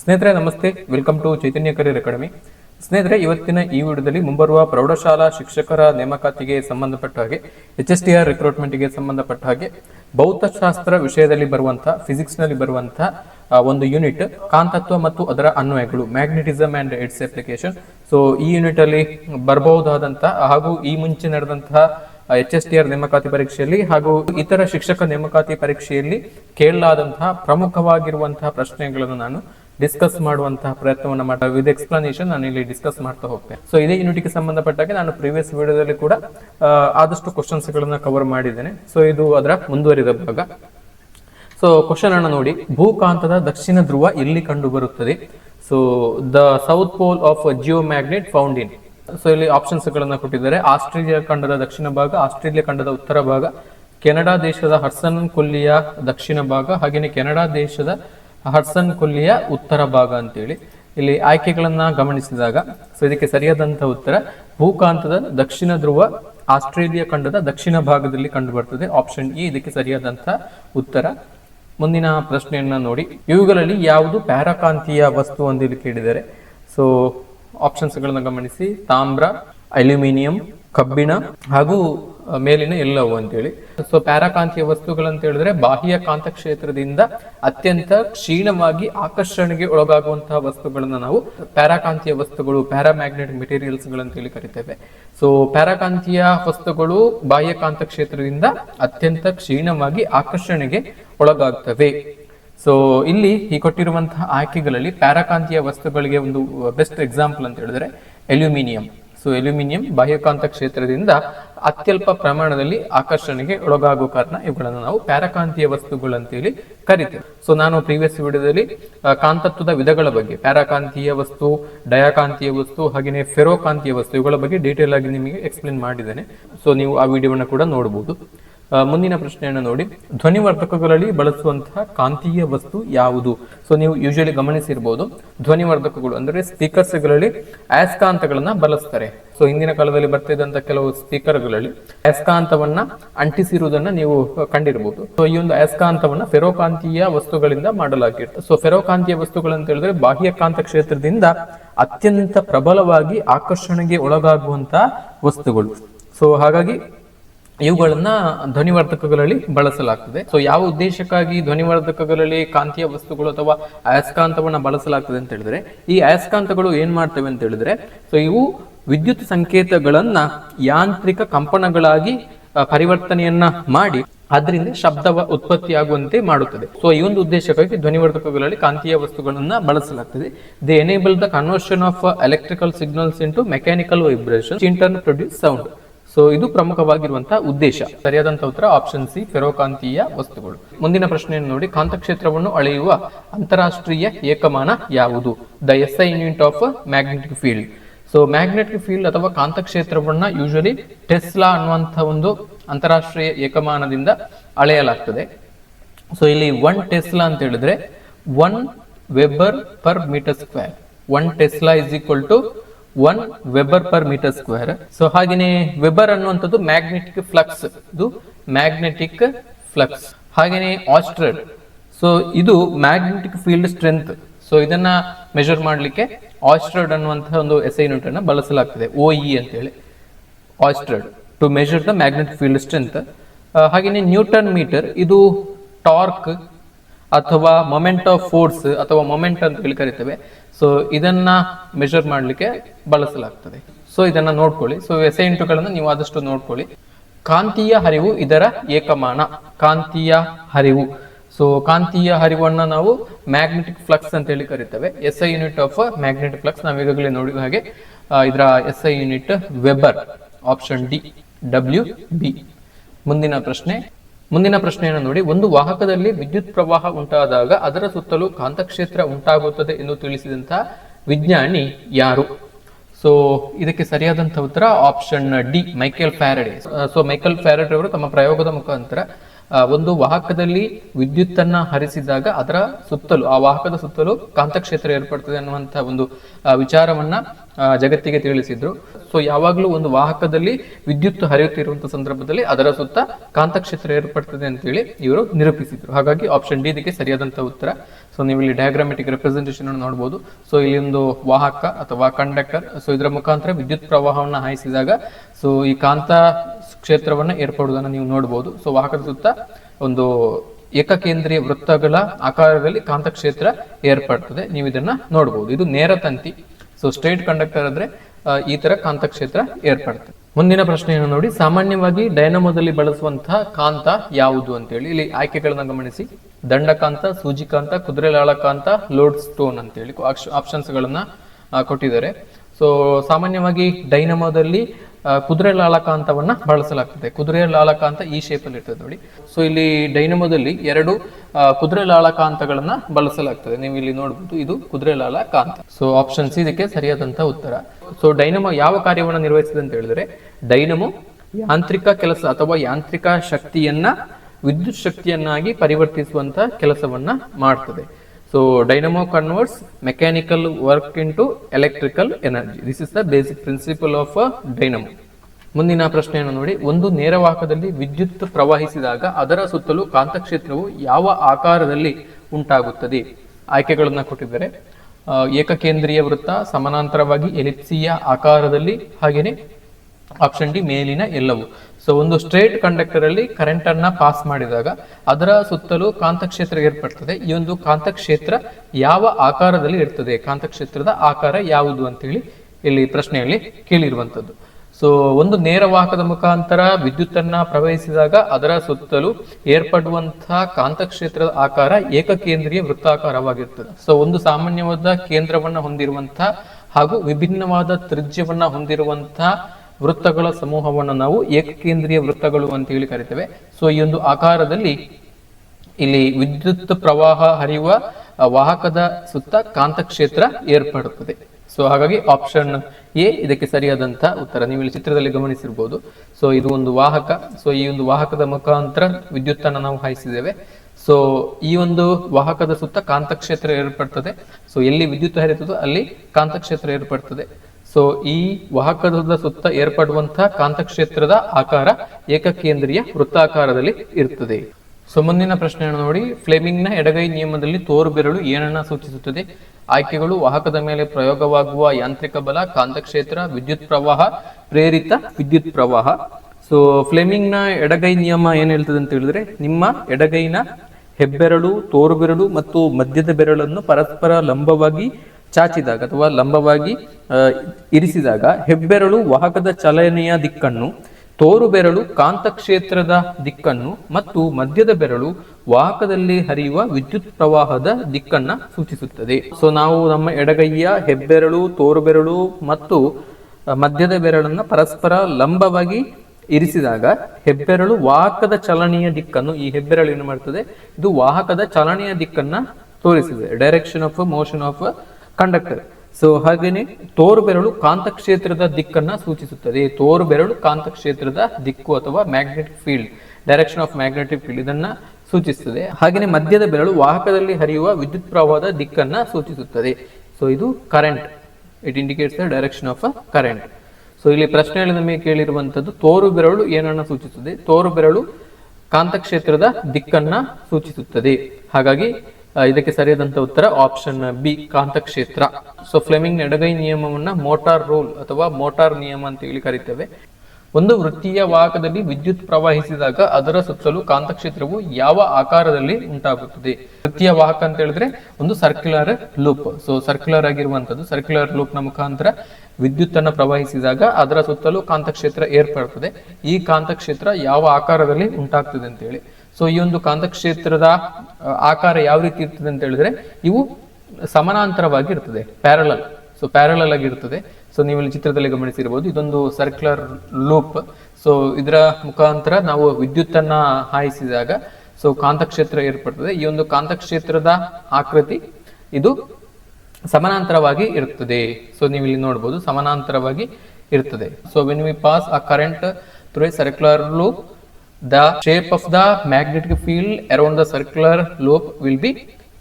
ಸ್ನೇಹಿತರೆ, ನಮಸ್ತೆ. Welcome to Chaitanya career academy. ಸ್ನೇಹಿತರೆ, ಇವತ್ತಿನ ಈ ವಿಡಿಯೋದಲ್ಲಿ ಮುಂಬರುವ ಪ್ರೌಢಶಾಲಾ ಶಿಕ್ಷಕರ ನೇಮಕಾತಿಗೆ ಸಂಬಂಧಪಟ್ಟ ಹಾಗೆ ಎಚ್ ಎಸ್ ಟಿ ಆರ್ ರಿಕ್ರೂಟ್ಮೆಂಟ್ಗೆ ಸಂಬಂಧಪಟ್ಟ ಹಾಗೆ, ಭೌತಶಾಸ್ತ್ರ ವಿಷಯದಲ್ಲಿ ಬರುವಂತಹ ಫಿಸಿಕ್ಸ್ನಲ್ಲಿ ಬರುವಂತಹ ಒಂದು ಯೂನಿಟ್ ಕಾಂತತ್ವ ಮತ್ತು ಅದರ ಅನ್ವಯಗಳು magnetism and its application so ಈ ಯೂನಿಟ್ ಅಲ್ಲಿ ಬರಬಹುದಾದಂತಹ ಹಾಗೂ ಈ ಮುಂಚೆ ನಡೆದಂತಹ ಎಚ್ ಎಸ್ ಟಿ ಆರ್ ನೇಮಕಾತಿ ಪರೀಕ್ಷೆಯಲ್ಲಿ ಹಾಗೂ ಇತರ ಶಿಕ್ಷಕ ನೇಮಕಾತಿ ಪರೀಕ್ಷೆಯಲ್ಲಿ ಕೇಳಲಾದಂತಹ ಪ್ರಮುಖವಾಗಿರುವಂತಹ ಪ್ರಶ್ನೆಗಳನ್ನು ನಾನು ಡಿಸ್ಕಸ್ ಮಾಡುವಂತಹ ಪ್ರಯತ್ನವನ್ನು ಮಾಡ್ತಾ ವಿದ್ ಎಕ್ಸ್ಪ್ಲನೇಷನ್ ನಾನು ಇಲ್ಲಿ ಡಿಸ್ಕಸ್ ಮಾಡ್ತಾ ಹೋಗ್ತೇನೆ. ಸೊ ಇದೇ ಯೂನಿಟ್ಗೆ ಸಂಬಂಧಪಟ್ಟಾಗೆ ನಾನು ಪ್ರೀವಿಯಸ್ ವಿಡಿಯೋದಲ್ಲಿ ಕೂಡ ಆದಷ್ಟು ಕ್ವಶನ್ಸ್ ಗಳನ್ನ ಕವರ್ ಮಾಡಿದ್ದೇನೆ. ಸೊ ಇದು ಅದರ ಮುಂದುವರಿದ ಭಾಗ. ಸೊ ಕ್ವಶನ್ ಅನ್ನು ನೋಡಿ. ಭೂಕಾಂತದ ದಕ್ಷಿಣ ಧ್ರುವ ಇಲ್ಲಿ ಕಂಡು ಬರುತ್ತದೆ so the south pole of geo magnet found in so ಇಲ್ಲಿ ಆಪ್ಷನ್ಸ್ ಗಳನ್ನ ಕೊಟ್ಟಿದ್ದಾರೆ. ಆಸ್ಟ್ರೇಲಿಯಾ ಖಂಡದ ದಕ್ಷಿಣ ಭಾಗ, ಆಸ್ಟ್ರೇಲಿಯಾ ಖಂಡದ ಉತ್ತರ ಭಾಗ, ಕೆನಡಾ ದೇಶದ ಹರ್ಸನ್ ಕೊಲ್ಲಿಯ ದಕ್ಷಿಣ ಭಾಗ, ಹಾಗೆಯೇ ಕೆನಡಾ ದೇಶದ ಹಡ್ಸನ್ ಕೊಲ್ಲಿಯ ಉತ್ತರ ಭಾಗ ಅಂತೇಳಿ ಇಲ್ಲಿ ಆಯ್ಕೆಗಳನ್ನ ಗಮನಿಸಿದಾಗ, ಸೊ ಇದಕ್ಕೆ ಸರಿಯಾದಂತಹ ಉತ್ತರ, ಭೂಕಾಂತದ ದಕ್ಷಿಣ ಧ್ರುವ ಆಸ್ಟ್ರೇಲಿಯಾ ಖಂಡದ ದಕ್ಷಿಣ ಭಾಗದಲ್ಲಿ ಕಂಡು ಬರ್ತದೆ ಆಪ್ಷನ್ ಇ ಇದಕ್ಕೆ ಸರಿಯಾದಂತಹ ಉತ್ತರ. ಮುಂದಿನ ಪ್ರಶ್ನೆಯನ್ನ ನೋಡಿ. ಇವುಗಳಲ್ಲಿ ಯಾವುದು ಪ್ಯಾರಾಕಾಂತೀಯ ವಸ್ತು ಅಂತ ಇಲ್ಲಿ ಕೇಳಿದ್ದಾರೆ. ಸೊ ಆಪ್ಷನ್ಸ್ ಗಳನ್ನ ಗಮನಿಸಿ. ತಾಮ್ರ, ಅಲ್ಯೂಮಿನಿಯಂ, ಕಬ್ಬಿಣ ಹಾಗೂ ಮೇಲಿನ ಎಲ್ಲವು ಅಂತೇಳಿ. ಸೊ ಪ್ಯಾರಾಕಾಂತೀಯ ವಸ್ತುಗಳಂತ ಹೇಳಿದ್ರೆ ಬಾಹ್ಯ ಕಾಂತ ಕ್ಷೇತ್ರದಿಂದ ಅತ್ಯಂತ ಕ್ಷೀಣವಾಗಿ ಆಕರ್ಷಣೆಗೆ ಒಳಗಾಗುವಂತಹ ವಸ್ತುಗಳನ್ನ ನಾವು ಪ್ಯಾರಾಕಾಂತೀಯ ವಸ್ತುಗಳು, ಪ್ಯಾರಾಮ್ಯಾಗ್ನೆಟಿಕ್ ಮೆಟೀರಿಯಲ್ಸ್ ಗಳಂತೇಳಿ ಕರಿತೇವೆ. ಸೊ ಪ್ಯಾರಾಕಾಂತೀಯ ವಸ್ತುಗಳು ಬಾಹ್ಯ ಕಾಂತ ಕ್ಷೇತ್ರದಿಂದ ಅತ್ಯಂತ ಕ್ಷೀಣವಾಗಿ ಆಕರ್ಷಣೆಗೆ ಒಳಗಾಗ್ತವೆ. ಸೊ ಇಲ್ಲಿ ಈ ಕೊಟ್ಟಿರುವಂತಹ ಆಯ್ಕೆಗಳಲ್ಲಿ ಪ್ಯಾರಾಕಾಂತೀಯ ವಸ್ತುಗಳಿಗೆ ಒಂದು ಬೆಸ್ಟ್ ಎಕ್ಸಾಂಪಲ್ ಅಂತ ಹೇಳಿದ್ರೆ ಅಲ್ಯೂಮಿನಿಯಂ. ಸೊ ಅಲ್ಯೂಮಿನಿಯಂ, ಬಾಹ್ಯಕಾಂತ ಕ್ಷೇತ್ರದಿಂದ ಅತ್ಯಲ್ಪ ಪ್ರಮಾಣದಲ್ಲಿ ಆಕರ್ಷಣೆಗೆ ಒಳಗಾಗುವ ಕಾರಣ ಇವುಗಳನ್ನು ನಾವು ಪ್ಯಾರಾಕಾಂತೀಯ ವಸ್ತುಗಳಂತೇಳಿ ಕರಿತೇವೆ. ಸೊ ನಾನು ಪ್ರೀವಿಯಸ್ ವಿಡಿಯೋದಲ್ಲಿ ಕಾಂತತ್ವದ ವಿಧಗಳ ಬಗ್ಗೆ, ಪ್ಯಾರಾಕಾಂತೀಯ ವಸ್ತು, ಡಯಾಕಾಂತೀಯ ವಸ್ತು, ಹಾಗೆಯೇ ಫೆರೋಕಾಂತೀಯ ವಸ್ತು ಇವುಗಳ ಬಗ್ಗೆ ಡೀಟೇಲ್ ಆಗಿ ನಿಮಗೆ ಎಕ್ಸ್ಪ್ಲೇನ್ ಮಾಡಿದ್ದೇನೆ. ಸೊ ನೀವು ಆ ವಿಡಿಯೋವನ್ನು ಕೂಡ ನೋಡಬಹುದು. ಮುಂದಿನ ಪ್ರಶ್ನೆಯನ್ನು ನೋಡಿ. ಧ್ವನಿವರ್ಧಕಗಳಲ್ಲಿ ಬಳಸುವಂತಹ ಕಾಂತೀಯ ವಸ್ತು ಯಾವುದು? ಸೊ ನೀವು ಯೂಶಲಿ ಗಮನಿಸಿರ್ಬೋದು. ಧ್ವನಿವರ್ಧಕಗಳು ಅಂದ್ರೆ ಸ್ಪೀಕರ್ಸ್ಗಳಲ್ಲಿ ಅಯಸ್ಕಾಂತಗಳನ್ನ ಬಳಸ್ತಾರೆ. ಸೊ ಹಿಂದಿನ ಕಾಲದಲ್ಲಿ ಬರ್ತಿದ್ದಂಥ ಕೆಲವು ಸ್ಪೀಕರ್ಗಳಲ್ಲಿ ಆಸ್ಕಾಂತವನ್ನ ಅಂಟಿಸಿರುವುದನ್ನು ನೀವು ಕಂಡಿರಬಹುದು ಸೊ ಈ ಒಂದು ಆಸ್ಕಾಂತವನ್ನ ಫೆರೋಕಾಂತೀಯ ವಸ್ತುಗಳಿಂದ ಮಾಡಲಾಗಿರುತ್ತೆ. ಸೊ ಫೆರೋಕಾಂತೀಯ ವಸ್ತುಗಳು ಅಂತ ಹೇಳಿದ್ರೆ ಬಾಹ್ಯ ಕಾಂತ ಕ್ಷೇತ್ರದಿಂದ ಅತ್ಯಂತ ಪ್ರಬಲವಾಗಿ ಆಕರ್ಷಣೆಗೆ ಒಳಗಾಗುವಂತಹ ವಸ್ತುಗಳು. ಸೊ ಹಾಗಾಗಿ ಇವುಗಳನ್ನ ಧ್ವನಿವರ್ಧಕಗಳಲ್ಲಿ ಬಳಸಲಾಗ್ತದೆ. ಸೊ ಯಾವ ಉದ್ದೇಶಕ್ಕಾಗಿ ಧ್ವನಿವರ್ಧಕಗಳಲ್ಲಿ ಕಾಂತೀಯ ವಸ್ತುಗಳು ಅಥವಾ ಅಯಸ್ಕಾಂತವನ್ನ ಬಳಸಲಾಗ್ತದೆ ಅಂತ ಹೇಳಿದ್ರೆ, ಈ ಅಯಸ್ಕಾಂತಗಳು ಏನ್ ಮಾಡ್ತವೆ ಅಂತ ಹೇಳಿದ್ರೆ ಸೊ ಇವು ವಿದ್ಯುತ್ ಸಂಕೇತಗಳನ್ನ ಯಾಂತ್ರಿಕ ಕಂಪನಗಳಾಗಿ ಪರಿವರ್ತನೆಯನ್ನ ಮಾಡಿ ಅದರಿಂದ ಶಬ್ದವ ಉತ್ಪತ್ತಿಯಾಗುವಂತೆ ಮಾಡುತ್ತದೆ. ಸೊ ಈ ಒಂದು ಉದ್ದೇಶಕ್ಕಾಗಿ ಧ್ವನಿವರ್ಧಕಗಳಲ್ಲಿ ಕಾಂತೀಯ ವಸ್ತುಗಳನ್ನ ಬಳಸಲಾಗ್ತದೆ. They enable the conversion of electrical signals into mechanical vibration in turn turn produce sound so ಇದು ಪ್ರಮುಖವಾಗಿರುವಂತಹ ಉದ್ದೇಶ. ಸರಿಯಾದಂತಹ ಉತ್ತರ ಆಪ್ಷನ್ ಸಿ ಫೆರೋಕಾಂತೀಯ ವಸ್ತುಗಳು. ಮುಂದಿನ ಪ್ರಶ್ನೆಯನ್ನು ನೋಡಿ, ಕಾಂತಕ್ಷೇತ್ರವನ್ನು ಅಳೆಯುವ ಅಂತಾರಾಷ್ಟ್ರೀಯ ಏಕಮಾನ ಯಾವುದು? The S I unit of magnetic field so magnetic field ಅಥವಾ ಕಾಂತಕ್ಷೇತ್ರವನ್ನ ಯೂಶಲಿ ಟೆಸ್ಲಾ ಅನ್ನುವಂಥ ಒಂದು ಅಂತಾರಾಷ್ಟ್ರೀಯ ಏಕಮಾನದಿಂದ ಅಳೆಯಲಾಗ್ತದೆ. ಸೊ ಇಲ್ಲಿ ಒನ್ ಟೆಸ್ಲಾ ಅಂತ ಹೇಳಿದ್ರೆ one weber per metre square one tesla is equal to one weber per metre square so ಹಾಗೆಯೇ ವೆಬರ್ ಅನ್ನುವಂಥದ್ದು ಮ್ಯಾಗ್ನೆಟಿಕ್ ಫ್ಲಕ್ಸ್ ಇದು ಮ್ಯಾಗ್ನೆಟಿಕ್ ಫ್ಲಕ್ಸ್ ಹಾಗೆಯೇ ಆಸ್ಟ್ರಡ್ ಸೊ ಇದು ಮ್ಯಾಗ್ನೆಟಿಕ್ ಫೀಲ್ಡ್ ಸ್ಟ್ರೆಂತ್ ಸೊ ಇದನ್ನ ಮೆಜರ್ ಮಾಡಲಿಕ್ಕೆ ಆಸ್ಟ್ರಡ್ ಅನ್ನುವಂತಹ ಒಂದು ಎಸ್ ಯೂನಿಟ್ ಅನ್ನು ಬಳಸಲಾಗ್ತದೆ ಓ ಇ ಅಂತೇಳಿ. ಆಸ್ಟ್ರಡ್ to measure the magnetic field strength ಹಾಗೆಯೇ ನ್ಯೂಟನ್ ಮೀಟರ್ ಇದು ಟಾರ್ಕ್ ಅಥವಾ ಮೊಮೆಂಟ್ ಆಫ್ ಫೋರ್ಸ್ ಅಥವಾ ಮೊಮೆಂಟ್ ಅಂತ ಹೇಳಿ ಕರಿತೇವೆ. ಸೊ ಇದನ್ನ ಮೆಷರ್ ಮಾಡಲಿಕ್ಕೆ ಬಳಸಲಾಗ್ತದೆ. ಸೊ ಇದನ್ನ ನೋಡ್ಕೊಳ್ಳಿ. ಸೊ ಎಸ್ ಇಂಟುಗಳನ್ನು ನೀವು ಆದಷ್ಟು ನೋಡ್ಕೊಳ್ಳಿ. ಕಾಂತೀಯ ಹರಿವು ಇದರ ಏಕಮಾನ. ಕಾಂತೀಯ ಹರಿವು. ಸೊ ಕಾಂತೀಯ ಹರಿವನ್ನ ನಾವು ಮ್ಯಾಗ್ನೆಟಿಕ್ ಫ್ಲಕ್ಸ್ ಅಂತ ಹೇಳಿ ಕರಿತೇವೆ. S I unit of magnetic flux ನಾವು ಈಗಾಗಲೇ ನೋಡಿದ ಹಾಗೆ ಇದರ S I unit weber option D W B ಮುಂದಿನ ಪ್ರಶ್ನೆ ಮುಂದಿನ ಪ್ರಶ್ನೆಯನ್ನು ನೋಡಿ. ಒಂದು ವಾಹಕದಲ್ಲಿ ವಿದ್ಯುತ್ ಪ್ರವಾಹ ಉಂಟಾದಾಗ ಅದರ ಸುತ್ತಲೂ ಕಾಂತಕ್ಷೇತ್ರ ಉಂಟಾಗುತ್ತದೆ ಎಂದು ತಿಳಿಸಿದಂತಹ ವಿಜ್ಞಾನಿ ಯಾರು? ಸೊ ಇದಕ್ಕೆ ಸರಿಯಾದಂತಹ ಉತ್ತರ option D, Michael Faraday. So Michael Faraday ಅವರು ತಮ್ಮ ಪ್ರಯೋಗದ ಮುಖಾಂತರ ಒಂದು ವಾಹಕದಲ್ಲಿ ವಿದ್ಯುತ್ತನ್ನ ಹರಿಸಿದಾಗ ಅದರ ಸುತ್ತಲೂ, ಆ ವಾಹಕದ ಸುತ್ತಲೂ ಕಾಂತಕ್ಷೇತ್ರ ಏರ್ಪಡ್ತದೆ ಅನ್ನುವಂತಹ ಒಂದು ವಿಚಾರವನ್ನ ಜಗತ್ತಿಗೆ ತಿಳಿಸಿದ್ರು. ಸೊ ಯಾವಾಗಲೂ ಒಂದು ವಾಹಕದಲ್ಲಿ ವಿದ್ಯುತ್ ಹರಿಯುತ್ತಿರುವಂತಹ ಸಂದರ್ಭದಲ್ಲಿ ಅದರ ಸುತ್ತ ಕಾಂತಕ್ಷೇತ್ರ ಏರ್ಪಡ್ತದೆ ಅಂತೇಳಿ ಇವರು ನಿರೂಪಿಸಿದ್ರು. ಹಾಗಾಗಿ ಆಪ್ಷನ್ ಡಿ ಇದಕ್ಕೆ ಸರಿಯಾದಂತಹ ಉತ್ತರ. ಸೊ ನೀವು ಇಲ್ಲಿ ಡಯಾಗ್ರಾಮೆಟಿಕ್ ರೆಪ್ರೆಸೆಂಟೇಷನ್ ಅನ್ನು ನೋಡಬಹುದು ಸೊ ಇಲ್ಲಿ ಒಂದು ವಾಹಕ ಅಥವಾ ಕಂಡಕ್ಟರ್ ಸೊ ಇದರ ಮುಖಾಂತರ ವಿದ್ಯುತ್ ಪ್ರವಾಹವನ್ನು ಹಾಯಿಸಿದಾಗ ಸೊ ಈ ಕಾಂತ ಕ್ಷೇತ್ರವನ್ನ ಏರ್ಪಡುವುದನ್ನು ನೀವು ನೋಡಬಹುದು ಸೊ ವಾಹಕದ ಸುತ್ತ ಒಂದು ಏಕಕೇಂದ್ರೀಯ ವೃತ್ತಗಳ ಆಕಾರದಲ್ಲಿ ಕಾಂತಕ್ಷೇತ್ರ ಏರ್ಪಡ್ತದೆ. ನೀವು ಇದನ್ನ ನೋಡಬಹುದು ಇದು ನೇರ ತಂತಿ. ಸೊ ಸ್ಟ್ರೇಟ್ ಕಂಡಕ್ಟರ್ ಆದ್ರೆ ಈ ತರ ಕಾಂತಕ್ಷೇತ್ರ ಏರ್ಪಡ್ತದೆ. ಮುಂದಿನ ಪ್ರಶ್ನೆಯನ್ನು ನೋಡಿ. ಸಾಮಾನ್ಯವಾಗಿ ಡೈನಮೋದಲ್ಲಿ ಬಳಸುವಂತಹ ಕಾಂತ ಯಾವುದು ಅಂತೇಳಿ. ಇಲ್ಲಿ ಆಯ್ಕೆಗಳನ್ನ ಗಮನಿಸಿ. ದಂಡಕಾಂತ, ಸೂಜಿಕಾಂತ, ಕುದುರೆಲಾಳಕಾಂತ ಲೋಡ್ ಸ್ಟೋನ್ ಅಂತೇಳಿ ಆಪ್ಷನ್ಸ್ ಗಳನ್ನ ಕೊಟ್ಟಿದ್ದಾರೆ. ಸೊ ಸಾಮಾನ್ಯವಾಗಿ ಡೈನಮೋದಲ್ಲಿ ಕುದುರೆ ಲಾಲಕಾಂತವನ್ನ ಬಳಸಲಾಗ್ತದೆ. ಕುದುರೆ ಲಾಲಕಾಂತ ಈ ಶೇಪ್ ಅಲ್ಲಿ ಇರ್ತದೆ ನೋಡಿ. ಸೊ ಇಲ್ಲಿ ಡೈನಮೋದಲ್ಲಿ ಎರಡು ಕುದುರೆ ಲಾಲಕಾಂತಗಳನ್ನ ಬಳಸಲಾಗ್ತದೆ. ನೀವು ಇಲ್ಲಿ ನೋಡಬಹುದು ಇದು ಕುದುರೆ ಲಾಲಕಾಂತ. ಸೊ ಆಪ್ಷನ್ ಸಿ ಇದಕ್ಕೆ ಸರಿಯಾದಂತ ಉತ್ತರ. ಸೊ ಡೈನಮೋ ಯಾವ ಕಾರ್ಯವನ್ನು ನಿರ್ವಹಿಸಿದೆ ಅಂತ ಹೇಳಿದ್ರೆ ಡೈನಮೋ ಯಾಂತ್ರಿಕ ಕೆಲಸ ಅಥವಾ ಯಾಂತ್ರಿಕ ಶಕ್ತಿಯನ್ನ, ವಿದ್ಯುತ್ ಶಕ್ತಿಯನ್ನಾಗಿ ಪರಿವರ್ತಿಸುವಂತ ಕೆಲಸವನ್ನ ಮಾಡ್ತದೆ. So dynamo converts mechanical work into electrical energy this is the basic principle of dynamo ಮುಂದಿನ ಪ್ರಶ್ನೆಯನ್ನು ನೋಡಿ. ಒಂದು ನೇರವಾಹಕದಲ್ಲಿ ವಿದ್ಯುತ್ ಪ್ರವಹಿಸಿದಾಗ ಅದರ ಸುತ್ತಲೂ ಕಾಂತಕ್ಷೇತ್ರವು ಯಾವ ಆಕಾರದಲ್ಲಿ ಉಂಟಾಗುತ್ತದೆ? ಆಯ್ಕೆಗಳನ್ನು ಕೊಟ್ಟಿದ್ದಾರೆ. ಏಕಕೇಂದ್ರೀಯ ವೃತ್ತ, ಸಮಾನಾಂತರವಾಗಿ ಎಲಿಪ್ಸಿಯ ಆಕಾರದಲ್ಲಿ, ಹಾಗೆಯೇ ಆಪ್ಷನ್ ಡಿ ಮೇಲಿನ ಎಲ್ಲವು. ಸೊ ಒಂದು ಸ್ಟ್ರೇಟ್ ಕಂಡಕ್ಟರ್ ಅಲ್ಲಿ ಕರೆಂಟ್ ಅನ್ನ ಪಾಸ್ ಮಾಡಿದಾಗ ಅದರ ಸುತ್ತಲೂ ಕಾಂತಕ್ಷೇತ್ರ ಏರ್ಪಡ್ತದೆ. ಈ ಒಂದು ಕಾಂತಕ್ಷೇತ್ರ ಯಾವ ಆಕಾರದಲ್ಲಿ ಇರ್ತದೆ? ಕಾಂತಕ್ಷೇತ್ರದ ಆಕಾರ ಯಾವುದು ಅಂತೇಳಿ ಇಲ್ಲಿ ಪ್ರಶ್ನೆಯಲ್ಲಿ ಕೇಳಿರುವಂತದ್ದು ಸೊ ಒಂದು ನೇರ ವಾಹಕದ ಮುಖಾಂತರ ವಿದ್ಯುತ್ತನ್ನ ಪ್ರವಹಿಸಿದಾಗ ಅದರ ಸುತ್ತಲೂ ಏರ್ಪಡುವಂತಹ ಕಾಂತಕ್ಷೇತ್ರದ ಆಕಾರ ಏಕಕೇಂದ್ರೀಯ ವೃತ್ತಾಕಾರವಾಗಿರ್ತದೆ. ಸೊ ಒಂದು ಸಾಮಾನ್ಯವಾದ ಕೇಂದ್ರವನ್ನ ಹೊಂದಿರುವಂತಹ ಹಾಗೂ ವಿಭಿನ್ನವಾದ ತ್ರಿಜ್ಯವನ್ನ ಹೊಂದಿರುವಂತಹ ವೃತ್ತಗಳ ಸಮೂಹವನ್ನು ನಾವು ಏಕಕೇಂದ್ರೀಯ ವೃತ್ತಗಳು ಅಂತ ಹೇಳಿ ಕರಿತೇವೆ. ಸೊ ಈ ಒಂದು ಆಕಾರದಲ್ಲಿ ಇಲ್ಲಿ ವಿದ್ಯುತ್ ಪ್ರವಾಹ ಹರಿಯುವ ವಾಹಕದ ಸುತ್ತ ಕಾಂತಕ್ಷೇತ್ರ ಏರ್ಪಡುತ್ತದೆ. ಸೊ ಹಾಗಾಗಿ ಆಪ್ಷನ್ ಎ ಇದಕ್ಕೆ ಸರಿಯಾದಂತ ಉತ್ತರ. ನೀವು ಇಲ್ಲಿ ಚಿತ್ರದಲ್ಲಿ ಗಮನಿಸಿರ್ಬೋದು. ಸೊ ಇದು ಒಂದು ವಾಹಕ. ಸೊ ಈ ಒಂದು ವಾಹಕದ ಮುಖಾಂತರ ವಿದ್ಯುತ್ತನ್ನು ನಾವು ಹಾಯಿಸಿದ್ದೇವೆ. ಸೊ ಈ ಒಂದು ವಾಹಕದ ಸುತ್ತ ಕಾಂತಕ್ಷೇತ್ರ ಏರ್ಪಡ್ತದೆ. ಸೊ ಎಲ್ಲಿ ವಿದ್ಯುತ್ ಹರಿಯುತ್ತದೋ ಅಲ್ಲಿ ಕಾಂತಕ್ಷೇತ್ರ ಏರ್ಪಡ್ತದೆ. ಸೊ ಈ ವಾಹಕದ ಸುತ್ತ ಏರ್ಪಡುವಂತಹ ಕಾಂತಕ್ಷೇತ್ರದ ಆಕಾರ ಏಕಕೇಂದ್ರೀಯ ವೃತ್ತಾಕಾರದಲ್ಲಿ ಇರ್ತದೆ. ಸೊ ಮುಂದಿನ ಪ್ರಶ್ನೆಯನ್ನು ನೋಡಿ ಫ್ಲೆಮಿಂಗ್ನ ಎಡಗೈ ನಿಯಮದಲ್ಲಿ ತೋರು ಬೆರಳು ಏನನ್ನ ಸೂಚಿಸುತ್ತದೆ? ಆಯ್ಕೆಗಳು ವಾಹಕದ ಮೇಲೆ ಪ್ರಯೋಗವಾಗುವ ಯಾಂತ್ರಿಕ ಬಲ, ಕಾಂತಕ್ಷೇತ್ರ, ವಿದ್ಯುತ್ ಪ್ರವಾಹ, ಪ್ರೇರಿತ ವಿದ್ಯುತ್ ಪ್ರವಾಹ. ಸೊ ಫ್ಲೆಮಿಂಗ್ನ ಎಡಗೈ ನಿಯಮ ಏನ್ ಹೇಳ್ತದೆ ಅಂತ ಹೇಳಿದ್ರೆ, ನಿಮ್ಮ ಎಡಗೈನ ಹೆಬ್ಬೆರಳು ತೋರು ಬೆರಳು ಮತ್ತು ಮಧ್ಯದ ಬೆರಳನ್ನು ಪರಸ್ಪರ ಲಂಬವಾಗಿ ಚಾಚಿದಾಗ ಅಥವಾ ಲಂಬವಾಗಿ ಇರಿಸಿದಾಗ ಹೆಬ್ಬೆರಳು ವಾಹಕದ ಚಲನೆಯ ದಿಕ್ಕನ್ನು, ತೋರು ಬೆರಳು ಕಾಂತಕ್ಷೇತ್ರದ ದಿಕ್ಕನ್ನು ಮತ್ತು ಮಧ್ಯದ ಬೆರಳು ವಾಹಕದಲ್ಲಿ ಹರಿಯುವ ವಿದ್ಯುತ್ ಪ್ರವಾಹದ ದಿಕ್ಕನ್ನ ಸೂಚಿಸುತ್ತದೆ. ಸೊ ನಾವು ನಮ್ಮ ಎಡಗೈಯ ಹೆಬ್ಬೆರಳು, ತೋರು ಬೆರಳು ಮತ್ತು ಮಧ್ಯದ ಬೆರಳನ್ನ ಪರಸ್ಪರ ಲಂಬವಾಗಿ ಇರಿಸಿದಾಗ ಹೆಬ್ಬೆರಳು ವಾಹಕದ ಚಲನೆಯ ದಿಕ್ಕನ್ನು, ಈ ಹೆಬ್ಬೆರಳು ಏನು ಮಾಡ್ತದೆ? ಇದು ವಾಹಕದ ಚಲನೆಯ ದಿಕ್ಕನ್ನ ತೋರಿಸಿದೆ direction of motion of conductor. So ಹಾಗೇನೆ ತೋರು ಬೆರಳು ಕಾಂತಕ್ಷೇತ್ರದ ದಿಕ್ಕನ್ನ ಸೂಚಿಸುತ್ತದೆ. ತೋರು ಬೆರಳು ಕಾಂತಕ್ಷೇತ್ರದ ದಿಕ್ಕು ಅಥವಾ magnetic field direction of magnetic field ಇದನ್ನ ಸೂಚಿಸುತ್ತದೆ. ಹಾಗೆಯೇ ಮಧ್ಯದ ಬೆರಳು ವಾಹಕದಲ್ಲಿ ಹರಿಯುವ ವಿದ್ಯುತ್ ಪ್ರವಾಹದ ದಿಕ್ಕನ್ನ ಸೂಚಿಸುತ್ತದೆ. ಸೊ ಇದು current it indicates the direction of a current so ಇಲ್ಲಿ ಪ್ರಶ್ನೆಯಲ್ಲಿ ನಮಗೆ ಕೇಳಿರುವಂತದ್ದು ತೋರು ಬೆರಳು ಏನನ್ನ ಸೂಚಿಸುತ್ತದೆ? ತೋರು ಬೆರಳು ಕಾಂತಕ್ಷೇತ್ರದ ದಿಕ್ಕನ್ನ ಸೂಚಿಸುತ್ತದೆ. ಹಾಗಾಗಿ ಇದಕ್ಕೆ ಸರಿಯಾದಂತ ಉತ್ತರ ಆಪ್ಷನ್ ಬಿ ಕಾಂತಕ್ಷೇತ್ರ. ಸೊ ಫ್ಲೆಮಿಂಗ್ ಎಡಗೈ ನಿಯಮವನ್ನ ಮೋಟಾರ್ ರೂಲ್ ಅಥವಾ ಮೋಟಾರ್ ನಿಯಮ ಅಂತ ಹೇಳಿ ಕರಿತೇವೆ. ಒಂದು ವೃತ್ತೀಯ ವಾಹಕದಲ್ಲಿ ವಿದ್ಯುತ್ ಪ್ರವಹಿಸಿದಾಗ ಅದರ ಸುತ್ತಲೂ ಕಾಂತಕ್ಷೇತ್ರವು ಯಾವ ಆಕಾರದಲ್ಲಿ ಉಂಟಾಗುತ್ತದೆ? ವೃತ್ತೀಯ ವಾಹಕ ಅಂತ ಹೇಳಿದ್ರೆ ಒಂದು ಸರ್ಕ್ಯುಲರ್ ಲೂಪ್ ಸೊ ಸರ್ಕ್ಯುಲರ್ ಆಗಿರುವಂತದ್ದು ಸರ್ಕ್ಯುಲರ್ ಲೂಪ್ನ ಮುಖಾಂತರ ವಿದ್ಯುತ್ ಅನ್ನು ಪ್ರವಹಿಸಿದಾಗ ಅದರ ಸುತ್ತಲೂ ಕಾಂತಕ್ಷೇತ್ರ ಏರ್ಪಡುತ್ತದೆ. ಈ ಕಾಂತಕ್ಷೇತ್ರ ಯಾವ ಆಕಾರದಲ್ಲಿ ಉಂಟಾಗ್ತದೆ ಅಂತ ಹೇಳಿ. ಸೊ ಈ ಒಂದು ಕಾಂತಕ್ಷೇತ್ರದ ಆಕಾರ ಯಾವ ರೀತಿ ಇರ್ತದೆ ಅಂತ ಹೇಳಿದ್ರೆ ಇವು ಸಮಾನಾಂತರವಾಗಿ ಇರ್ತದೆ ಪ್ಯಾರಲಲ್ ಸೊ ಪ್ಯಾರಲಲ್ ಆಗಿರ್ತದೆ ಸೊ ನೀವು ಇಲ್ಲಿ ಚಿತ್ರದಲ್ಲಿ ಗಮನಿಸಿರ್ಬೋದು ಇದೊಂದು ಸರ್ಕ್ಯುಲರ್ ಲೂಪ್ ಸೊ ಇದರ ಮುಖಾಂತರ ನಾವು ವಿದ್ಯುತ್ತನ್ನ ಹಾಯಿಸಿದಾಗ ಸೊ ಕಾಂತಕ್ಷೇತ್ರ ಏರ್ಪಡ್ತದೆ. ಈ ಒಂದು ಕಾಂತಕ್ಷೇತ್ರದ ಆಕೃತಿ, ಇದು ಸಮಾನಾಂತರವಾಗಿ ಇರುತ್ತದೆ ಸೊ ನೀವು ಇಲ್ಲಿ ನೋಡಬಹುದು ಸಮಾನಾಂತರವಾಗಿ ಇರ್ತದೆ. So when we pass a current through circular loop the shape of the magnetic field around the circular loop will be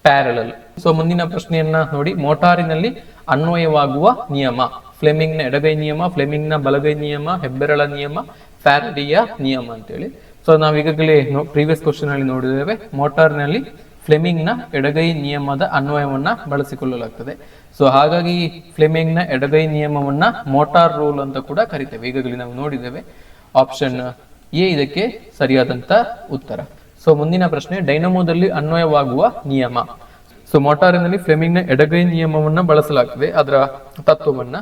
parallel. So ಮುಂದಿನ ಪ್ರಶ್ನೆಯನ್ನ ನೋಡಿ. ಮೋಟಾರಿನಲ್ಲಿ ಅನ್ವಯವಾಗುವ ನಿಯಮ. ಫ್ಲೆಮಿಂಗ್ನ ಎಡಗೈ ನಿಯಮ, ಫ್ಲೆಮಿಂಗ್ನ ಬಲಗೈ ನಿಯಮ, ಹೆಬ್ಬೆರಳ ನಿಯಮ, ಫ್ಯಾರಡಿಯ ನಿಯಮ ಅಂತೇಳಿ. ಸೊ ನಾವು ಈಗಾಗಲೇ ಪ್ರೀವಿಯಸ್ ಕ್ವಶನ್ ಅಲ್ಲಿ ನೋಡಿದ್ದೇವೆ. ಮೋಟಾರ್ನಲ್ಲಿ ಫ್ಲೆಮಿಂಗ್ನ ಎಡಗೈ ನಿಯಮದ ಅನ್ವಯವನ್ನ ಬಳಸಿಕೊಳ್ಳಲಾಗ್ತದೆ. ಸೊ ಹಾಗಾಗಿ ಫ್ಲೆಮಿಂಗ್ನ ಎಡಗೈ ನಿಯಮವನ್ನ ಮೋಟಾರ್ ರೂಲ್ ಅಂತ ಕೂಡ ಕರಿತೇವೆ. ಈಗಾಗಲೇ ನಾವು ನೋಡಿದ್ದೇವೆ. ಆಪ್ಷನ್ ಎ ಇದಕ್ಕೆ ಸರಿಯಾದಂತ ಉತ್ತರ. ಸೊ ಮುಂದಿನ ಪ್ರಶ್ನೆ, ಡೈನಮೋದಲ್ಲಿ ಅನ್ವಯವಾಗುವ ನಿಯಮ. ಸೊ ಮೋಟಾರಿನಲ್ಲಿ ಫ್ಲೆಮಿಂಗ್ನ ಎಡಗೈ ನಿಯಮವನ್ನ ಬಳಸಲಾಗ್ತದೆ, ಅದರ ತತ್ವವನ್ನ.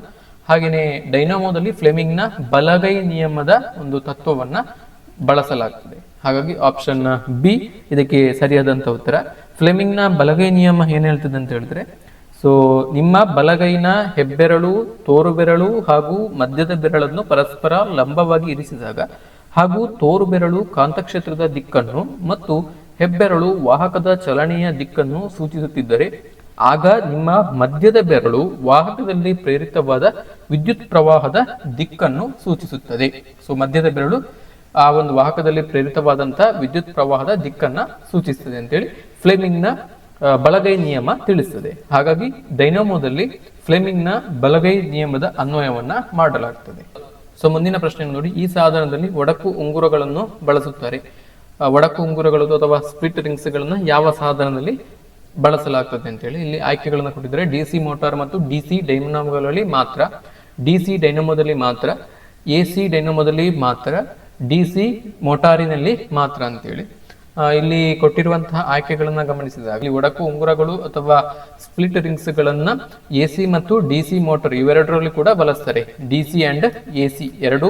ಹಾಗೆಯೇ ಡೈನಮೋದಲ್ಲಿ ಫ್ಲೆಮಿಂಗ್ನ ಬಲಗೈ ನಿಯಮದ ಒಂದು ತತ್ವವನ್ನ ಬಳಸಲಾಗ್ತದೆ. ಹಾಗಾಗಿ ಆಪ್ಷನ್ ಬಿ ಇದಕ್ಕೆ ಸರಿಯಾದಂತ ಉತ್ತರ. ಫ್ಲೆಮಿಂಗ್ನ ಬಲಗೈ ನಿಯಮ ಏನ್ ಹೇಳ್ತದೆ ಅಂತ ಹೇಳಿದ್ರೆ ಸೊ ನಿಮ್ಮ ಬಲಗೈನ ಹೆಬ್ಬೆರಳು ತೋರು ಬೆರಳು ಹಾಗೂ ಮಧ್ಯದ ಬೆರಳನ್ನು ಪರಸ್ಪರ ಲಂಬವಾಗಿ ಇರಿಸಿದಾಗ ಹಾಗೂ ತೋರು ಬೆರಳು ಕಾಂತಕ್ಷೇತ್ರದ ದಿಕ್ಕನ್ನು ಮತ್ತು ಹೆಬ್ಬೆರಳು ವಾಹಕದ ಚಲನೆಯ ದಿಕ್ಕನ್ನು ಸೂಚಿಸುತ್ತಿದ್ದರೆ, ಆಗ ನಿಮ್ಮ ಮಧ್ಯದ ಬೆರಳು ವಾಹಕದಲ್ಲಿ ಪ್ರೇರಿತವಾದ ವಿದ್ಯುತ್ ಪ್ರವಾಹದ ದಿಕ್ಕನ್ನು ಸೂಚಿಸುತ್ತದೆ. ಸೊ, ಮಧ್ಯದ ಬೆರಳು, ಆ ಒಂದು ವಾಹಕದಲ್ಲಿ ಪ್ರೇರಿತವಾದಂತಹ ವಿದ್ಯುತ್ ಪ್ರವಾಹದ ದಿಕ್ಕನ್ನ ಸೂಚಿಸ್ತದೆ ಅಂತೇಳಿ ಫ್ಲೇಮಿಂಗ್ನ ಬಲಗೈ ನಿಯಮ ತಿಳಿಸ್ತದೆ. ಹಾಗಾಗಿ ಡೈನಮೋದಲ್ಲಿ ಫ್ಲೇಮಿಂಗ್ನ ಬಲಗೈ ನಿಯಮದ ಅನ್ವಯವನ್ನ ಮಾಡಲಾಗ್ತದೆ. ಸೊ ಮುಂದಿನ ಪ್ರಶ್ನೆ ನೋಡಿ. ಈ ಸಾಧನದಲ್ಲಿ ಒಡಕು ಉಂಗುರಗಳನ್ನು ಬಳಸುತ್ತಾರೆ. ಒಡಕು ಉಂಗುರಗಳು ಅಥವಾ ಸ್ಪ್ಲಿಟ್ ರಿಂಗ್ಸ್ ಗಳನ್ನ ಯಾವ ಸಾಧನದಲ್ಲಿ ಬಳಸಲಾಗ್ತದೆ ಅಂತೇಳಿ ಇಲ್ಲಿ ಆಯ್ಕೆಗಳನ್ನು ಕೊಟ್ಟಿದ್ದಾರೆ. ಡಿ ಸಿ ಮೋಟಾರ್ ಮತ್ತು ಡಿ ಸಿ ಡೈನಮೋಗಳಲ್ಲಿ ಮಾತ್ರ, ಡಿ ಸಿ ಡೈನಮೋದಲ್ಲಿ ಮಾತ್ರ, ಎ ಸಿ ಡೈನಮೋದಲ್ಲಿ ಮಾತ್ರ, ಡಿ ಸಿ ಮೋಟಾರಿನಲ್ಲಿ ಮಾತ್ರ ಅಂತೇಳಿ. ಇಲ್ಲಿ ಕೊಟ್ಟಿರುವಂತಹ ಆಯ್ಕೆಗಳನ್ನ ಗಮನಿಸಿದಾಗ ಇಲ್ಲಿ ಒಡಕು, ಉಂಗುರಗಳು ಅಥವಾ ಸ್ಪ್ಲಿಟ್ ರಿಂಗ್ಸ್ ಗಳನ್ನ ಎ ಸಿ ಮತ್ತು ಡಿ ಸಿ ಮೋಟಾರ್ ಇವೆರಡರಲ್ಲಿ ಕೂಡ ಬಳಸ್ತಾರೆ. D C and A C ಎರಡು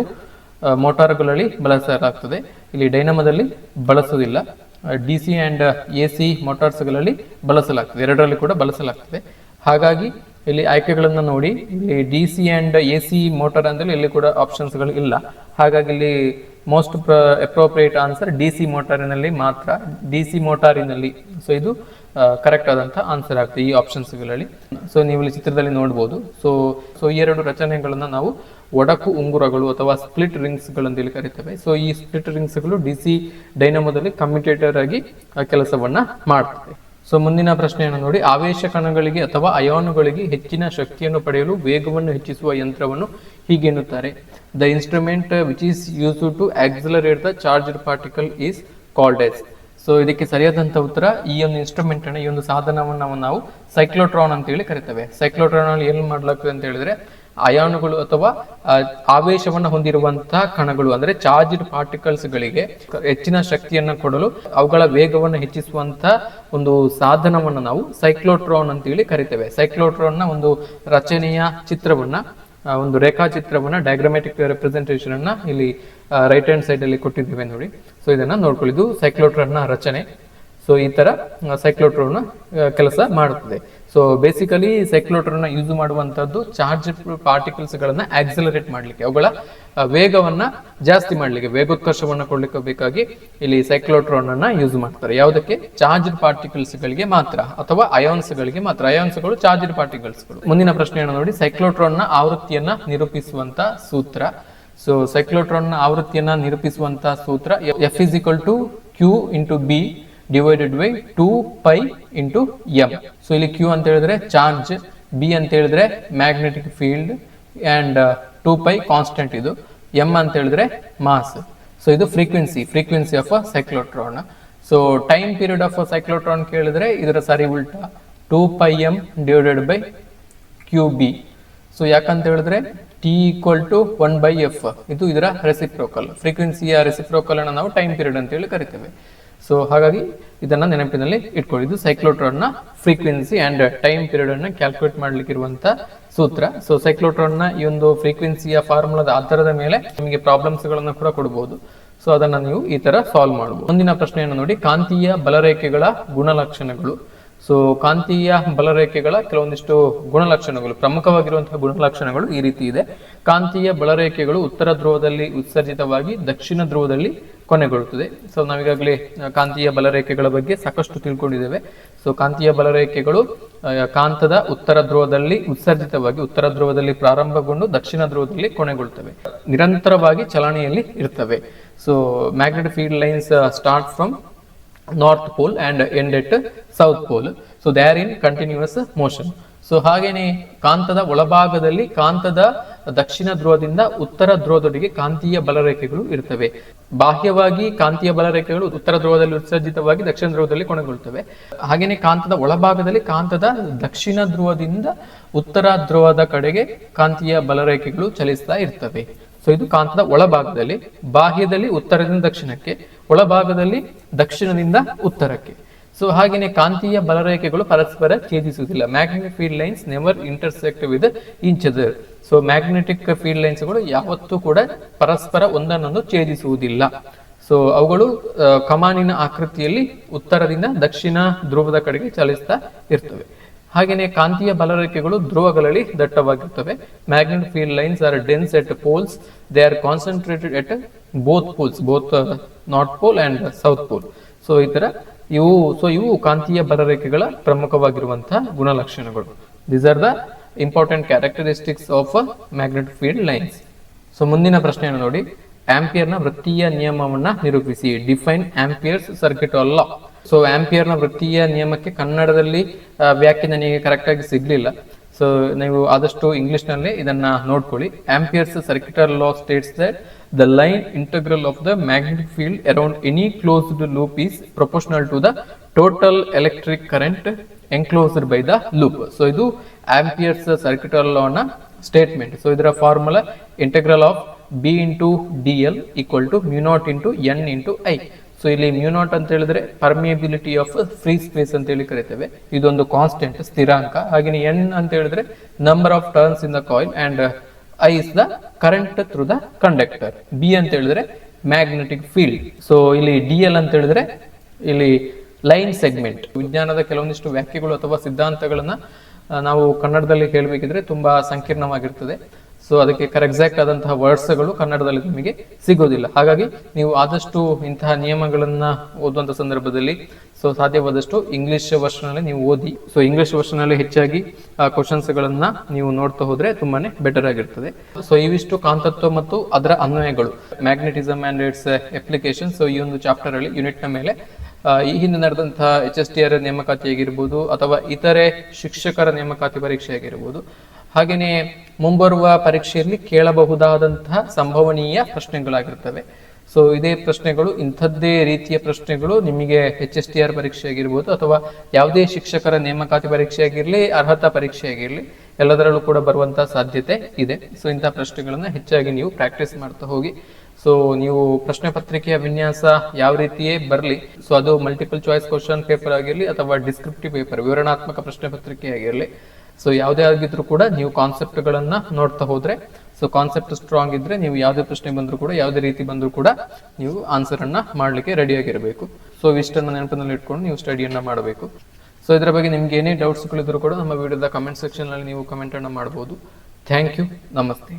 ಮೋಟಾರ್ಗಳಲ್ಲಿ ಬಳಸಲಾಗ್ತದೆ. ಇಲ್ಲಿ ಡೈನಮೋದಲ್ಲಿ ಬಳಸುವುದಿಲ್ಲ. D C and A C ಮೋಟಾರ್ಸ್ಗಳಲ್ಲಿ ಬಳಸಲಾಗ್ತದೆ. ಎರಡರಲ್ಲಿ ಕೂಡ ಬಳಸಲಾಗ್ತದೆ. ಹಾಗಾಗಿ ಇಲ್ಲಿ ಆಯ್ಕೆಗಳನ್ನು ನೋಡಿ, ಇಲ್ಲಿ D C and A C motor ಅಂದ್ರೆ ಇಲ್ಲಿ ಕೂಡ ಆಪ್ಷನ್ಸ್ಗಳು ಇಲ್ಲ. ಹಾಗಾಗಿ ಇಲ್ಲಿ most appropriate answer D C ಮೋಟಾರಿನಲ್ಲಿ ಮಾತ್ರ ಡಿ ಸಿ ಮೋಟಾರಿನಲ್ಲಿ ಸೊ ಇದು ಕರೆಕ್ಟ್ ಆದಂತ ಆನ್ಸರ್ ಆಗ್ತದೆ ಈ ಆಪ್ಷನ್ಸ್ಗಳಲ್ಲಿ ಸೊ ನೀವು ಇಲ್ಲಿ ಚಿತ್ರದಲ್ಲಿ ನೋಡ್ಬೋದು. ಸೊ ಸೊ ಈ ಎರಡು ರಚನೆಗಳನ್ನು ನಾವು ಒಡಕು ಉಂಗುರಗಳು ಅಥವಾ ಸ್ಪ್ಲಿಟ್ ರಿಂಗ್ಸ್ ಗಳಂತೇಳಿ ಕರಿತೇವೆ. ಸೊ ಈ ಸ್ಪ್ಲಿಟ್ ರಿಂಗ್ಸ್ಗಳು ಡಿ ಸಿ ಡೈನಮೋದಲ್ಲಿ ಕಮ್ಯುಟೇಟರ್ ಆಗಿ ಕೆಲಸವನ್ನ ಮಾಡ್ತದೆ. ಸೊ ಮುಂದಿನ ಪ್ರಶ್ನೆಯನ್ನು ನೋಡಿ. ಆವೇಶ ಕಣಗಳಿಗೆ ಅಥವಾ ಅಯಾನುಗಳಿಗೆ ಹೆಚ್ಚಿನ ಶಕ್ತಿಯನ್ನು ಪಡೆಯಲು ವೇಗವನ್ನು ಹೆಚ್ಚಿಸುವ ಯಂತ್ರವನ್ನು ಹೀಗೆ ಎನ್ನುತ್ತಾರೆ the which is used to accelerate the charged particle is called as. So ಇದಕ್ಕೆ ಸರಿಯಾದಂಥ ಉತ್ತರ, ಈ ಒಂದು ಇನ್ಸ್ಟ್ರೂಮೆಂಟ್ ಈ ಒಂದು ಸಾಧನವನ್ನು ನಾವು ಸೈಕ್ಲೋಟ್ರಾನ್ ಅಂತ ಹೇಳಿ ಕರಿತೇವೆ ಸೈಕ್ಲೋಟ್ರಾನ್ ಅಲ್ಲಿ ಏನು ಮಾಡ್ಲಾಗ್ತದೆ ಅಂತ ಹೇಳಿದ್ರೆ, ಅಯಾನುಗಳು ಅಥವಾ ಆವೇಶವನ್ನು ಹೊಂದಿರುವಂತಹ ಕಣಗಳು, ಅಂದ್ರೆ ಚಾರ್ಜ್ಡ್ ಪಾರ್ಟಿಕಲ್ಸ್ ಗಳಿಗೆ ಹೆಚ್ಚಿನ ಶಕ್ತಿಯನ್ನು ಕೊಡಲು ಅವುಗಳ ವೇಗವನ್ನು ಹೆಚ್ಚಿಸುವಂತ ಒಂದು ಸಾಧನವನ್ನು ನಾವು ಸೈಕ್ಲೋಟ್ರಾನ್ ಅಂತ ಹೇಳಿ ಕರಿತೇವೆ ಸೈಕ್ಲೋಟ್ರಾನ್ನ ಒಂದು ರಚನೆಯ ಚಿತ್ರವನ್ನ ಒಂದು ರೇಖಾಚಿತ್ರವನ್ನ ಡಯಾಗ್ರಾಮ್ಯಾಟಿಕ್ ರೆಪ್ರೆಸೆಂಟೇಷನ್ ಅನ್ನ ಇಲ್ಲಿ ರೈಟ್ ಹ್ಯಾಂಡ್ ಸೈಡ್ ಅಲ್ಲಿ ಕೊಟ್ಟಿದ್ದೇವೆ ನೋಡಿ. ಸೊ ಇದನ್ನ ನೋಡ್ಕೊಳ್ಳಿ ಇದು ಸೈಕ್ಲೋಟ್ರಾನ್ನ ರಚನೆ. ಸೊ ಈ ತರ ಸೈಕ್ಲೋಟ್ರೋನ್ ಕೆಲಸ ಮಾಡುತ್ತದೆ. ಸೊ ಬೇಸಿಕಲಿ ಸೈಕ್ಲೋಟ್ರೋನ್ ಯೂಸ್ ಮಾಡುವಂತದ್ದು ಚಾರ್ಜ್ ಪಾರ್ಟಿಕಲ್ಸ್ ಗಳನ್ನ ಆಕ್ಸಲರೇಟ್ ಮಾಡ್ಲಿಕ್ಕೆ, ಅವುಗಳ ವೇಗವನ್ನ ಜಾಸ್ತಿ ಮಾಡ್ಲಿಕ್ಕೆ, ವೇಗೋತ್ಕರ್ಷವನ್ನ ಕೊಡ್ಲಿಕ್ಕೆ ಬೇಕಾಗಿ ಇಲ್ಲಿ ಸೈಕ್ಲೋಟ್ರೋನ್ ಅನ್ನ ಯೂಸ್ ಮಾಡ್ತಾರೆ. ಯಾವುದಕ್ಕೆ? ಚಾರ್ಜ್ ಪಾರ್ಟಿಕಲ್ಸ್ ಗಳಿಗೆ ಮಾತ್ರ, ಅಥವಾ ಅಯಾನ್ಸ್ ಗಳಿಗೆ ಮಾತ್ರ. ಅಯಾನ್ಸ್ಗಳು ಚಾರ್ಜ್ ಪಾರ್ಟಿಕಲ್ಸ್ಗಳು. ಮುಂದಿನ ಪ್ರಶ್ನೆಯನ್ನು ನೋಡಿ. ಸೈಕ್ಲೋಟ್ರೋನ್ನ ಆವೃತ್ತಿಯನ್ನ ನಿರೂಪಿಸುವಂತ ಸೂತ್ರ. ಸೊ ಸೈಕ್ಲೋಟ್ರೋನ್ನ ಆವೃತ್ತಿಯನ್ನ ನಿರೂಪಿಸುವಂತ ಸೂತ್ರ F is equal to Q into B divided by two pi into M so ಇಲ್ಲಿ ಕ್ಯೂ ಅಂತ ಹೇಳಿದ್ರೆ ಚಾರ್ಜ್ ಬಿ ಅಂತ ಹೇಳಿದ್ರೆ magnetic field and two pi constant ಇದು. ಎಂ ಅಂತ ಹೇಳಿದ್ರೆ ಮಾಸ್ ಸೊ ಇದು frequency frequency of cyclotron so time period of cyclotron ಕೇಳಿದ್ರೆ ಇದರ ಸಾರಿ ಉಲ್ಟಾ two pi M divided by Q B so ಯಾಕಂತ ಹೇಳಿದ್ರೆ T equal to one by F ಇದು ಇದರ ರೆಸಿಪ್ರೋಕಲ್ ಫ್ರೀಕ್ವೆನ್ಸಿಯ ರೆಸಿಪ್ರೋಕಲ್ ಅನ್ನು ನಾವು ಟೈಮ್ ಪೀರಿಯಡ್ ಅಂತ ಹೇಳಿ ಕರಿತೇವೆ. ಸೊ ಹಾಗಾಗಿ ಇದನ್ನ ನೆನಪಿನಲ್ಲಿ ಇಟ್ಕೊಳ್ಳಿ. ಇದು ಸೈಕ್ಲೋಟ್ರಾನ್ನ ಫ್ರೀಕ್ವೆನ್ಸಿ ಅಂಡ್ ಟೈಮ್ ಪೀರಿಯಡ್ ಅನ್ನ ಕ್ಯಾಲ್ಕುಲೇಟ್ ಮಾಡ್ಲಿಕ್ಕೆ ಇರುವಂತ ಸೂತ್ರ. ಸೊ ಸೈಕ್ಲೋಟ್ರಾನ್ನ ಈ ಒಂದು ಫ್ರೀಕ್ವೆನ್ಸಿಯ ಫಾರ್ಮುಲಾದ ಆಧಾರದ ಮೇಲೆ ನಿಮಗೆ ಪ್ರಾಬ್ಲಮ್ಸ್ ಗಳನ್ನ ಕೂಡ ಕೊಡಬಹುದು ಸೊ ಅದನ್ನ ನೀವು ಈ ತರ ಸಾಲ್ವ್ ಮಾಡಬಹುದು ಮುಂದಿನ ಪ್ರಶ್ನೆಯನ್ನು ನೋಡಿ. ಕಾಂತೀಯ ಬಲರೇಖೆಗಳ ಗುಣಲಕ್ಷಣಗಳು. ಸೊ ಕಾಂತೀಯ ಬಲರೇಖೆಗಳ ಕೆಲವೊಂದಿಷ್ಟು ಗುಣಲಕ್ಷಣಗಳು, ಪ್ರಮುಖವಾಗಿರುವಂತಹ ಗುಣಲಕ್ಷಣಗಳು ಈ ರೀತಿ ಇದೆ. ಕಾಂತೀಯ ಬಲರೇಖೆಗಳು ಉತ್ತರ ಧ್ರುವದಲ್ಲಿ ಉತ್ಸರ್ಜಿತವಾಗಿ ದಕ್ಷಿಣ ಧ್ರುವದಲ್ಲಿ ಕೊನೆಗೊಳ್ಳುತ್ತದೆ. ಸೊ ನಾವೀಗಾಗಲೇ ಕಾಂತೀಯ ಬಲರೇಖೆಗಳ ಬಗ್ಗೆ ಸಾಕಷ್ಟು ತಿಳ್ಕೊಂಡಿದ್ದೇವೆ. ಸೊ ಕಾಂತೀಯ ಬಲರೇಖೆಗಳು ಕಾಂತದ ಉತ್ತರ ಧ್ರುವದಲ್ಲಿ ಉತ್ಸರ್ಜಿತವಾಗಿ, ಉತ್ತರ ಧ್ರುವದಲ್ಲಿ ಪ್ರಾರಂಭಗೊಂಡು ದಕ್ಷಿಣ ಧ್ರುವದಲ್ಲಿ ಕೊನೆಗೊಳ್ಳುತ್ತವೆ. ನಿರಂತರವಾಗಿ ಚಲನೆಯಲ್ಲಿ ಇರ್ತವೆ. So magnetic field lines start from north pole and end at south pole so they are in continuous motion so ಹಾಗೇನೆ ಕಾಂತದ ಒಳಭಾಗದಲ್ಲಿ ಕಾಂತದ ದಕ್ಷಿಣ ಧ್ರುವದಿಂದ ಉತ್ತರ ಧ್ರುವದೊಡೆಗೆ ಕಾಂತೀಯ ಬಲರೇಖೆಗಳು ಇರ್ತವೆ ಬಾಹ್ಯವಾಗಿ ಕಾಂತೀಯ ಬಲರೇಖೆಗಳು ಉತ್ತರ ಧ್ರುವದಲ್ಲಿ ಉತ್ಸರ್ಜಿತವಾಗಿ ದಕ್ಷಿಣ ಧ್ರುವದಲ್ಲಿ ಕೊನೆಗೊಳ್ಳುತ್ತವೆ. ಹಾಗೆಯೇ ಕಾಂತದ ಒಳಭಾಗದಲ್ಲಿ ಕಾಂತದ ದಕ್ಷಿಣ ಧ್ರುವದಿಂದ ಉತ್ತರ ಧ್ರುವದ ಕಡೆಗೆ ಕಾಂತೀಯ ಬಲರೇಖೆಗಳು ಚಲಿಸ್ತಾ ಇರ್ತವೆ. ಸೊ ಇದು ಕಾಂತದ ಒಳಭಾಗದಲ್ಲಿ, ಬಾಹ್ಯದಲ್ಲಿ ಉತ್ತರದಿಂದ ದಕ್ಷಿಣಕ್ಕೆ, ಒಳಭಾಗದಲ್ಲಿ ದಕ್ಷಿಣದಿಂದ ಉತ್ತರಕ್ಕೆ. ಸೊ ಹಾಗೆಯೇ ಕಾಂತೀಯ ಬಲರೇಖೆಗಳು ಪರಸ್ಪರ ಛೇದಿಸುವುದಿಲ್ಲ. Magnetic field lines never intersect with each other so magnetic field ಲೈನ್ಸ್ಗಳು ಯಾವತ್ತೂ ಕೂಡ ಪರಸ್ಪರ ಒಂದನ್ನೊಂದು ಛೇದಿಸುವುದಿಲ್ಲ. ಸೊ ಅವುಗಳು ಕಮಾನಿನ ಆಕೃತಿಯಲ್ಲಿ ಉತ್ತರದಿಂದ ದಕ್ಷಿಣ ಧ್ರುವದ ಕಡೆಗೆ ಚಲಿಸ್ತಾ ಇರ್ತವೆ. ಹಾಗೆಯೇ ಕಾಂತೀಯ ಬಲರೇಖೆಗಳು ಧ್ರುವಗಳಲ್ಲಿ ದಟ್ಟವಾಗಿರ್ತವೆ. Magnet field lines are dense at poles they are concentrated at both poles both north pole and south pole so ಈ ತರ ಇವು ಸೊ ಇವು ಕಾಂತೀಯ ಬಲರೇಖೆಗಳ ಪ್ರಮುಖವಾಗಿರುವಂತಹ ಗುಣಲಕ್ಷಣಗಳು. These are the important characteristics of magnet field lines so ಮುಂದಿನ ಪ್ರಶ್ನೆಯನ್ನು ನೋಡಿ. ಆಂಪಿಯರ್ನ ವೃತ್ತೀಯ ನಿಯಮವನ್ನ ನಿರೂಪಿಸಿ. Define Ampere's circuit law so ಆಂಪಿಯರ್ನ ವೃತ್ತೀಯ ನಿಯಮಕ್ಕೆ ಕನ್ನಡದಲ್ಲಿ ವ್ಯಾಖ್ಯೆ ನನಗೆ ಕರೆಕ್ಟಾಗಿ ಸಿಗ್ಲಿಲ್ಲ. ಸೊ ನೀವು ಆದಷ್ಟು ಇಂಗ್ಲಿಷ್ನಲ್ಲಿ ಇದನ್ನ ನೋಡ್ಕೊಳ್ಳಿ. Ampere's circuital law states that the line integral of the magnetic field around any closed loop is proportional to the total electric current enclosed by the loop so ಇದು ಆಂಪಿಯರ್ಸ್ ಸರ್ಕ್ಯುಟರ್ ಲಾನ statement so ಇದರ formula integral of B into D L equal to mu naught into N into I so ಇಲ್ಲಿ mu naught ಅಂತ ಹೇಳಿದ್ರೆ permeability of free space ಅಂತ ಹೇಳಿ ಕರಿತೇವೆ. ಇದೊಂದು ಕಾನ್ಸ್ಟೆಂಟ್ ಸ್ಥಿರಾಂಕ. ಹಾಗೆ ಎನ್ ಅಂತ ಹೇಳಿದ್ರೆ number of turns in the coil and I is the current through the conductor B ಅಂತ ಹೇಳಿದ್ರೆ ಮ್ಯಾಗ್ನೆಟಿಕ್ ಫೀಲ್ಡ್ ಸೊ ಇಲ್ಲಿ ಡಿ ಎಲ್ ಅಂತ ಹೇಳಿದ್ರೆ ಇಲ್ಲಿ ಲೈನ್ ಸೆಗ್ಮೆಂಟ್ ವಿಜ್ಞಾನದ ಕೆಲವೊಂದಿಷ್ಟು ವ್ಯಾಖ್ಯೆಗಳು ಅಥವಾ ಸಿದ್ಧಾಂತಗಳನ್ನ ನಾವು ಕನ್ನಡದಲ್ಲಿ ಹೇಳಬೇಕಿದ್ರೆ ತುಂಬಾ ಸಂಕೀರ್ಣವಾಗಿರ್ತದೆ. ಸೊ ಅದಕ್ಕೆ ಎಕ್ಸಾಕ್ಟ್ ಆದಂತಹ ವರ್ಡ್ಸ್ಗಳು ಕನ್ನಡದಲ್ಲಿ ನಿಮಗೆ ಸಿಗೋದಿಲ್ಲ. ಹಾಗಾಗಿ ನೀವು ಆದಷ್ಟು ಇಂತಹ ನಿಯಮಗಳನ್ನ ಓದುವಂತ ಸಂದರ್ಭದಲ್ಲಿ ಸೊ ಸಾಧ್ಯವಾದಷ್ಟು ಇಂಗ್ಲಿಷ್ ವರ್ಷನ್ ಅಲ್ಲಿ ನೀವು ಓದಿ ಸೊ ಇಂಗ್ಲಿಷ್ ವರ್ಷನ್ ಅಲ್ಲಿ ಹೆಚ್ಚಾಗಿ ಕ್ವಶನ್ಸ್ ಗಳನ್ನ ನೀವು ನೋಡ್ತಾ ಹೋದ್ರೆ ತುಂಬಾನೇ ಬೆಟರ್ ಆಗಿರ್ತದೆ. ಸೊ ಇವಿಷ್ಟು ಕಾಂತತ್ವ ಮತ್ತು ಅದರ ಅನ್ವಯಗಳು. Magnetism and its application so ಈ ಒಂದು ಚಾಪ್ಟರ್ ಅಲ್ಲಿ ಯೂನಿಟ್ನ ಮೇಲೆ ಈ ಹಿಂದೆ ನಡೆದಂತಹ ಎಚ್ ಎಸ್ ಟಿ ಆರ್ ನೇಮಕಾತಿ ಆಗಿರ್ಬೋದು ಅಥವಾ ಇತರೆ ಶಿಕ್ಷಕರ ನೇಮಕಾತಿ ಪರೀಕ್ಷೆ ಆಗಿರ್ಬೋದು ಹಾಗೆಯೇ ಮುಂಬರುವ ಪರೀಕ್ಷೆಯಲ್ಲಿ ಕೇಳಬಹುದಾದಂತಹ ಸಂಭವನೀಯ ಪ್ರಶ್ನೆಗಳಾಗಿರ್ತವೆ. ಸೊ ಇದೇ ಪ್ರಶ್ನೆಗಳು, ಇಂಥದ್ದೇ ರೀತಿಯ ಪ್ರಶ್ನೆಗಳು ನಿಮಗೆ ಎಚ್ ಎಸ್ ಟಿ ಆರ್ ಪರೀಕ್ಷೆ ಆಗಿರ್ಬೋದು ಅಥವಾ ಯಾವುದೇ ಶಿಕ್ಷಕರ ನೇಮಕಾತಿ ಪರೀಕ್ಷೆ ಆಗಿರಲಿ, ಅರ್ಹತಾ ಪರೀಕ್ಷೆ ಆಗಿರಲಿ, ಎಲ್ಲದರಲ್ಲೂ ಕೂಡ ಬರುವಂತಹ ಸಾಧ್ಯತೆ ಇದೆ. ಸೊ ಇಂತಹ ಪ್ರಶ್ನೆಗಳನ್ನು ಹೆಚ್ಚಾಗಿ ನೀವು ಪ್ರಾಕ್ಟೀಸ್ ಮಾಡ್ತಾ ಹೋಗಿ. ಸೊ ನೀವು ಪ್ರಶ್ನೆ ಪತ್ರಿಕೆಯ ವಿನ್ಯಾಸ ಯಾವ ರೀತಿಯೇ ಬರಲಿ ಸೊ ಅದು ಮಲ್ಟಿಪಲ್ ಚಾಯ್ಸ್ ಕ್ವಶನ್ ಪೇಪರ್ ಆಗಿರಲಿ ಅಥವಾ ಡಿಸ್ಕ್ರಿಪ್ಟಿವ್ ಪೇಪರ್ ವಿವರಣಾತ್ಮಕ ಪ್ರಶ್ನೆ ಪತ್ರಿಕೆ ಆಗಿರಲಿ ಸೊ ಯಾವುದೇ ಆಗಿದ್ರು ಕೂಡ ನೀವು ಕಾನ್ಸೆಪ್ಟ್ಗಳನ್ನ ನೋಡ್ತಾ ಹೋದ್ರೆ ಸೊ ಕಾನ್ಸೆಪ್ಟ್ ಸ್ಟ್ರಾಂಗ್ ಇದ್ರೆ ನೀವು ಯಾವುದೇ ಪ್ರಶ್ನೆ ಬಂದರೂ ಕೂಡ, ಯಾವುದೇ ರೀತಿ ಬಂದರೂ ಕೂಡ ನೀವು ಆನ್ಸರ್ ಅನ್ನ ರೆಡಿಯಾಗಿರಬೇಕು ರೆಡಿ ಆಗಿರಬೇಕು. ಸೊ ಇಷ್ಟನ್ನು ನೆನಪಿನಲ್ಲಿ ಇಟ್ಕೊಂಡು ನೀವು ಸ್ಟಡಿಯನ್ನು ಮಾಡಬೇಕು. ಸೊ ಇದರ ಬಗ್ಗೆ ನಿಮ್ಗೆ ಏನೇ ಡೌಟ್ಸ್ಗಳಿದ್ರು ಕೂಡ ನಮ್ಮ ವಿಡಿಯೋದ ಕಮೆಂಟ್ ಸೆಕ್ಷನ್ ಅಲ್ಲಿ ನೀವು ಕಮೆಂಟ್ ಅನ್ನ ಮಾಡಬಹುದು ಥ್ಯಾಂಕ್ ಯು ನಮಸ್ತೆ.